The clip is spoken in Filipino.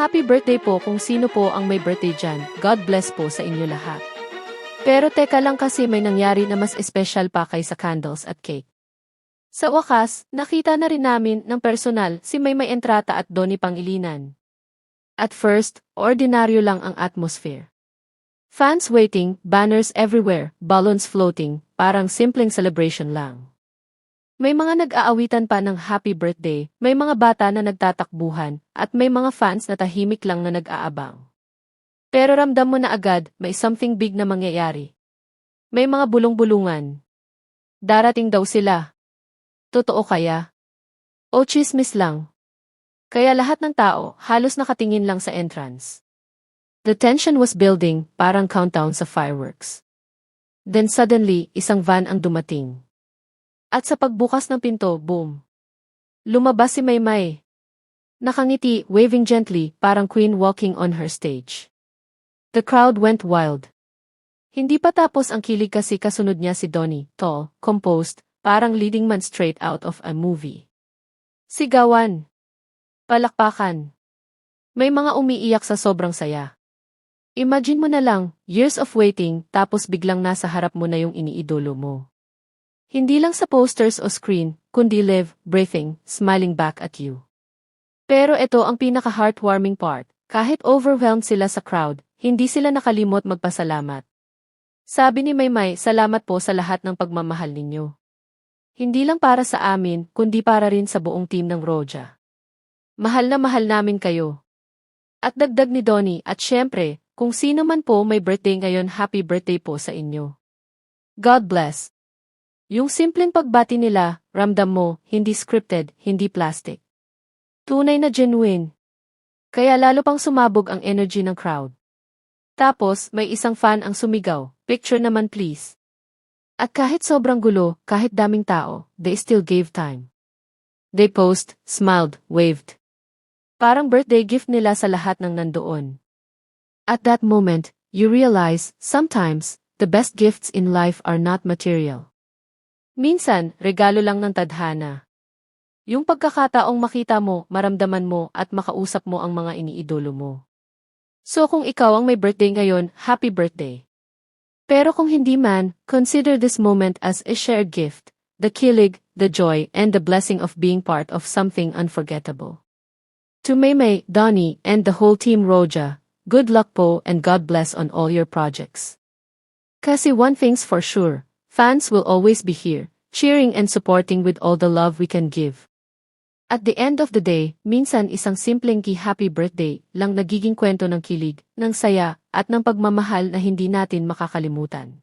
Happy birthday po kung sino po ang may birthday dyan. God bless po sa inyo lahat. Pero teka lang kasi may nangyari na mas espesyal pa kaysa candles at cake. Sa wakas, nakita na rin namin ng personal si Maymay Entrata at Donnie Pangilinan. At first, ordinaryo lang ang atmosphere. Fans waiting, banners everywhere, balloons floating, parang simpleng celebration lang. May mga nag-aawitan pa ng happy birthday, may mga bata na nagtatakbuhan, at may mga fans na tahimik lang na nag-aabang. Pero ramdam mo na agad, may something big na mangyayari. May mga bulong-bulungan. Darating daw sila. Totoo kaya? O chismis lang? Kaya lahat ng tao halos nakatingin lang sa entrance. The tension was building, parang countdown sa fireworks. Then suddenly, isang van ang dumating. At sa pagbukas ng pinto, boom. Lumabas si Maymay. Nakangiti, waving gently, parang queen walking on her stage. The crowd went wild. Hindi pa tapos ang kilig kasi kasunod niya si Donnie, tall, composed, parang leading man straight out of a movie. Sigawan. Palakpakan. May mga umiiyak sa sobrang saya. Imagine mo na lang, years of waiting, tapos biglang nasa harap mo na yung iniidolo mo. Hindi lang sa posters o screen, kundi live, breathing, smiling back at you. Pero ito ang pinaka-heartwarming part. Kahit overwhelmed sila sa crowd, hindi sila nakalimot magpasalamat. Sabi ni Maymay, salamat po sa lahat ng pagmamahal ninyo. Hindi lang para sa amin, kundi para rin sa buong team ng Roja. Mahal na mahal namin kayo. At dagdag ni Donnie, at syempre, kung sino man po may birthday ngayon, happy birthday po sa inyo. God bless. Yung simpleng pagbati nila, ramdam mo, hindi scripted, hindi plastic. Tunay na genuine. Kaya lalo pang sumabog ang energy ng crowd. Tapos, may isang fan ang sumigaw, picture naman please. At kahit sobrang gulo, kahit daming tao, they still gave time. They posed, smiled, waved. Parang birthday gift nila sa lahat ng nandoon. At that moment, you realize, sometimes, the best gifts in life are not material. Minsan, regalo lang ng tadhana. Yung pagkakataong makita mo, maramdaman mo, at makausap mo ang mga iniidolo mo. So kung ikaw ang may birthday ngayon, happy birthday. Pero kung hindi man, consider this moment as a shared gift, the kilig, the joy, and the blessing of being part of something unforgettable. To Maymay, Donnie, and the whole team Roja, good luck po and God bless on all your projects. Kasi one thing's for sure, Fans will always be here, cheering and supporting with all the love we can give. At the end of the day, minsan isang simpleng ki happy birthday lang nagiging kwento ng kilig, ng saya, at ng pagmamahal na hindi natin makakalimutan.